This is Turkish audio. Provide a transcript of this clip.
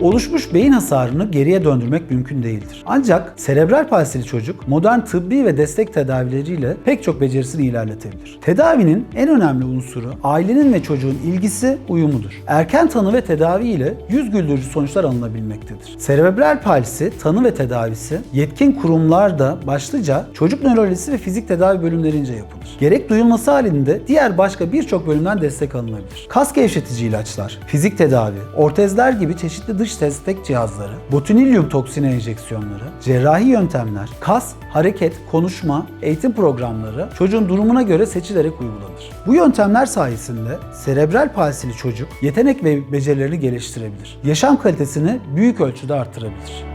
Oluşmuş beyin hasarını geriye döndürmek mümkün değildir. Ancak serebral palsili çocuk modern tıbbi ve destek tedavileriyle pek çok becerisini ilerletebilir. Tedavinin en önemli unsuru ailenin ve çocuğun ilgisi, uyumudur. Erken tanı ve tedavi ile yüz güldürücü sonuçlar alınabilmektedir. Serebral palsi tanı ve tedavisi yetkin kurumlarda başlıca çocuk nörolojisi ve fizik tedavi bölümlerince yapılır. Gerek duyulması halinde diğer başka birçok bölümden destek alınabilir. Kas gevşetici ilaçlar, fizik tedavi, ortezler gibi çeşitli dış destek cihazları, botulinyum toksini enjeksiyonları, cerrahi yöntemler, kas, hareket, konuşma, eğitim programları çocuğun durumuna göre seçilerek uygulanır. Bu yöntemler sayesinde serebral palsili çocuk yetenek ve becerilerini geliştirebilir. Yaşam kalitesini büyük ölçüde artırabilir.